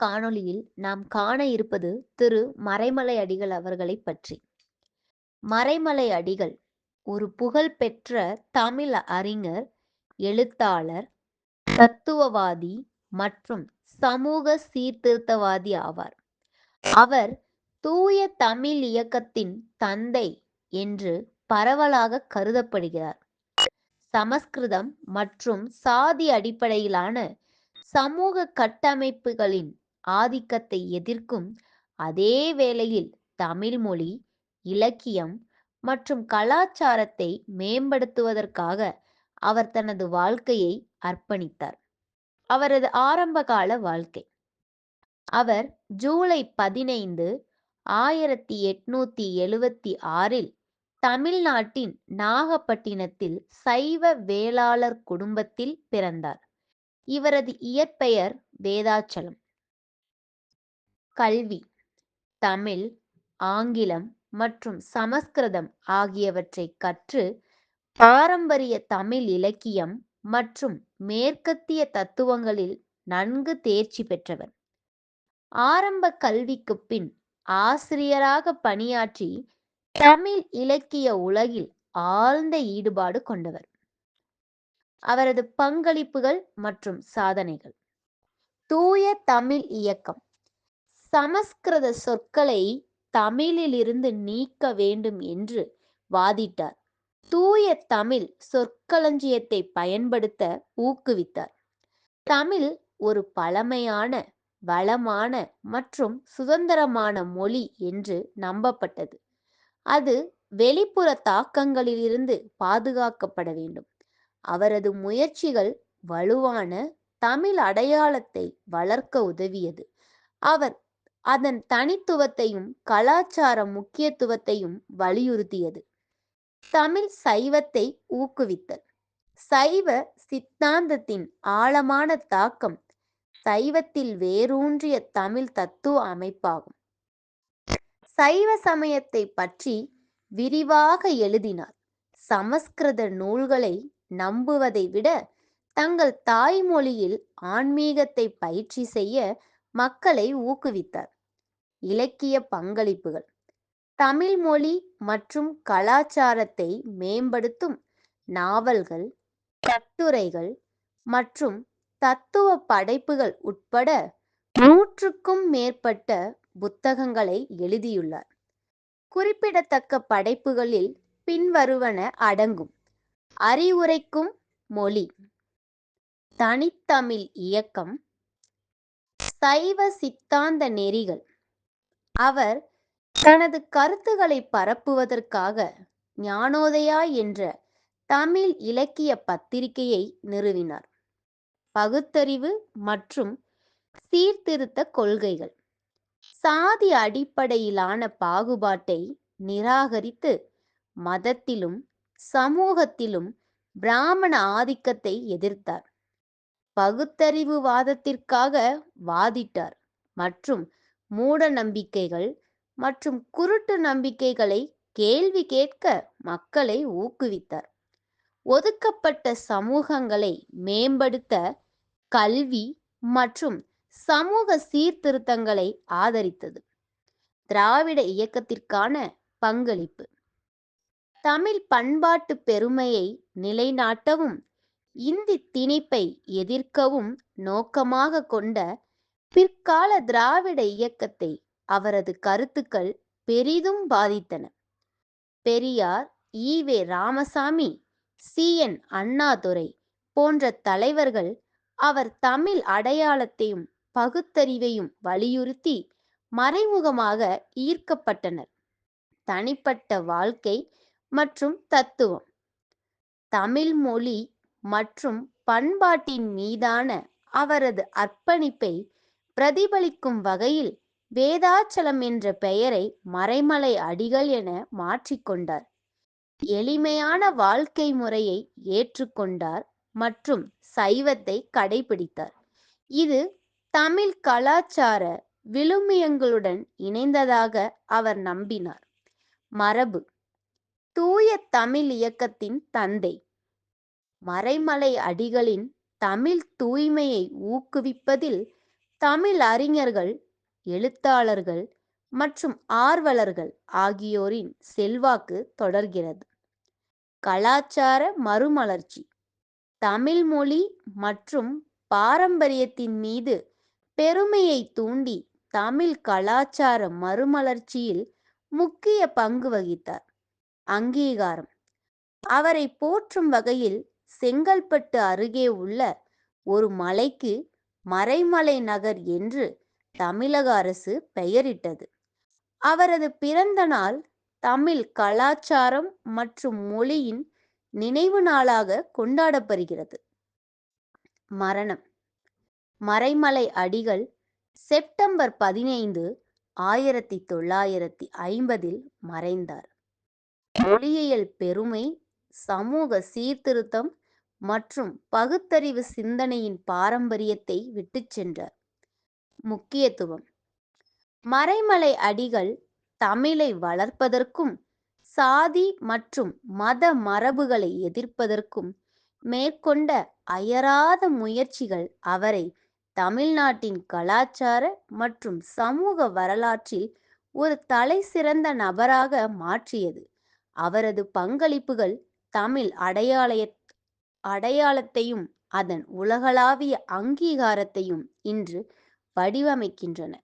காணொளியில் நாம் காண இருப்பது திரு. மறைமலை அடிகள் அவர்களை பற்றி. மறைமலை அடிகள் ஒரு புகழ்பெற்ற தமிழ் அறிஞர் எழுத்தாளர் தத்துவவாதி மற்றும் சமூக சீர்திருத்தவாதி ஆவார். அவர் தூய தமிழ் இயக்கத்தின் தந்தை என்று பரவலாக கருதப்படுகிறார். சமஸ்கிருதம் மற்றும் சாதி அடிப்படையிலான சமூக கட்டமைப்புகளின் ஆதிக்கத்தை எதிர்க்கும் அதே வேளையில் தமிழ் மொழி இலக்கியம் மற்றும் கலாச்சாரத்தை மேம்படுத்துவதற்காக அவர் தனது வாழ்க்கையை அர்ப்பணித்தார். அவரது ஆரம்பகால வாழ்க்கை. அவர் ஜூலை பதினைந்து ஆயிரத்தி எட்நூத்தி எழுவத்தி ஆறில் தமிழ்நாட்டின் நாகப்பட்டினத்தில் சைவ வேளாளர் குடும்பத்தில் பிறந்தார். இவரது இயற்பெயர் வேதாச்சலம். கல்வி தமிழ் ஆங்கிலம் மற்றும் சமஸ்கிருதம் ஆகியவற்றை கற்று பாரம்பரிய தமிழ் இலக்கியம் மற்றும் மேற்கத்திய தத்துவங்களில் நன்கு தேர்ச்சி பெற்றவர். ஆரம்ப கல்விக்கு பின் ஆசிரியராக பணியாற்றி தமிழ் இலக்கிய உலகில் ஆழ்ந்த ஈடுபாடு கொண்டவர். அவரது பங்களிப்புகள் மற்றும் சாதனைகள். தூய தமிழ் இயக்கம் சமஸ்கிருத சொற்களை தமிழிலிருந்து நீக்க வேண்டும் என்று வாதிட்டார். தூய தமிழ் சொற்களஞ்சியத்தை பயன்படுத்த ஊக்குவித்தார். தமிழ் ஒரு பழமையான வளமான மற்றும் சுதந்திரமான மொழி என்று நம்பப்பட்டது. அது வெளிப்புற தாக்கங்களிலிருந்து பாதுகாக்கப்பட வேண்டும். அவரது முயற்சிகள் வலுவான தமிழ் அடையாளத்தை வளர்க்க உதவியது. அவர் அதன் தனித்துவத்தையும் கலாச்சார முக்கியத்துவத்தையும் வலியுறுத்தியது. தமிழ் சைவத்தை ஊக்குவித்தல். சைவ சித்தாந்தத்தின் ஆழமான தாக்கம் சைவத்தில் வேரூன்றிய தமிழ் தத்துவ அமைப்பாகும். சைவ சமயத்தை பற்றி விரிவாக எழுதினார். சமஸ்கிருத நூல்களை நம்புவதை விட தங்கள் தாய்மொழியில் ஆன்மீகத்தை பயிற்சி செய்ய மக்களை ஊக்குவித்தார். இலக்கிய பங்களிப்புகள். தமிழ் மொழி மற்றும் கலாச்சாரத்தை மேம்படுத்தும் நாவல்கள் கட்டுரைகள் மற்றும் தத்துவ படைப்புகள் உட்பட நூற்றுக்கும் மேற்பட்ட புத்தகங்களை எழுதியுள்ளார். குறிப்பிடத்தக்க படைப்புகளில் பின்வருவன அடங்கும். அறிவுரைக்கும் மொழி. தனித்தமிழ் இயக்கம். சைவ சித்தாந்த நெறிகள். அவர் தனது கருத்துக்களை பரப்புவதற்காக ஞானோதயா என்ற தமிழ் இலக்கிய பத்திரிகையை நிறுவினார். பகுத்தறிவு மற்றும் சீர்திருத்த கொள்கைகள். சாதி அடிப்படையிலான பாகுபாட்டை நிராகரித்து மதத்திலும் சமூகத்திலும் பிராமண ஆதிக்கத்தை எதிர்த்தார். பகுத்தறிவுவாதத்திற்காக வாதிட்டார் மற்றும் மூட நம்பிக்கைகள் மற்றும் குருட்டு நம்பிக்கைகளை கேள்வி கேட்க மக்களை ஊக்குவித்தார். ஒதுக்கப்பட்ட சமூகங்களை மேம்படுத்த கல்வி மற்றும் சமூக சீர்திருத்தங்களை ஆதரித்தது. திராவிட இயக்கத்திற்கான பங்களிப்பு. தமிழ் பண்பாட்டு பெருமையை நிலைநாட்டவும் இந்தி திணிப்பை எதிர்க்கவும் நோக்கமாக கொண்ட பிற்கால திராவிட இயக்கத்தை அவரது கருத்துக்கள் பெரிதும் பாதித்தன. Periyar E V Ramasamy C. N. Annadurai போன்ற தலைவர்கள் அவர் தமிழ் அடையாளத்தையும் பகுத்தறிவையும் வலியுறுத்தி மறைமுகமாக ஈர்க்கப்பட்டனர். தனிப்பட்ட வாழ்க்கை மற்றும் தத்துவம். தமிழ் மொழி மற்றும் பண்பாட்டின் மீதான அவரது அர்ப்பணிப்பை பிரதிபலிக்கும் வகையில் வேதாச்சலம் என்ற பெயரை மறைமலை அடிகள் என மாற்றிக்கொண்டார் எளிமையான வாழ்க்கை முறையை ஏற்றுக்கொண்டார் மற்றும் சைவத்தை கடைபிடித்தார். இது தமிழ் கலாச்சார விழுமியங்களுடன் இணைந்ததாக அவர் நம்பினார். மரபு. தூய தமிழ் இயக்கத்தின் தந்தை. மறைமலை அடிகளின் தமிழ் தூய்மையை ஊக்குவிப்பதில் தமிழ் அறிஞர்கள் எழுத்தாளர்கள் மற்றும் ஆர்வலர்கள் ஆகியோரின் செல்வாக்கு தொடர்கிறது. கலாச்சார மறுமலர்ச்சி தமிழ் மொழி மற்றும் பாரம்பரியத்தின் மீது பெருமையை தூண்டி தமிழ் கலாச்சார மறுமலர்ச்சியில் முக்கிய பங்கு வகித்தார். அங்கீகாரம் அவரை போற்றும் வகையில் செங்கல்பட்டு அருகே உள்ள ஒரு மலைக்கு மறைமலை நகர் என்று தமிழக அரசு பெயரிட்டது. அவரது பிறந்த நாள் தமிழ் கலாச்சாரம் மற்றும் மொழியின் நினைவு நாளாக கொண்டாடப்படுகிறது. மரணம். மறைமலை அடிகள் செப்டம்பர் பதினைந்து ஆயிரத்தி தொள்ளாயிரத்தி ஐம்பதில் மறைந்தார். மொழியியல் பெருமை சமூக சீர்திருத்தம் மற்றும் பகுத்தறிவு சிந்தனையின் பாரம்பரியத்தை விட்டுச் சென்றார். முக்கியத்துவம். மறைமலை அடிகள் தமிழை வளர்ப்பதற்கும் சாதி மற்றும் மத மரபுகளை எதிர்ப்பதற்கும் மேற்கொண்ட அயராத முயற்சிகள் அவரை தமிழ்நாட்டின் கலாச்சார மற்றும் சமூக வரலாற்றில் ஒரு தலை சிறந்த நபராக மாற்றியது. அவரது பங்களிப்புகள் தமிழ் அடையாள அடையாளத்தையும் அதன் உலகளாவிய அங்கீகாரத்தையும் இன்று வடிவமைக்கின்றன.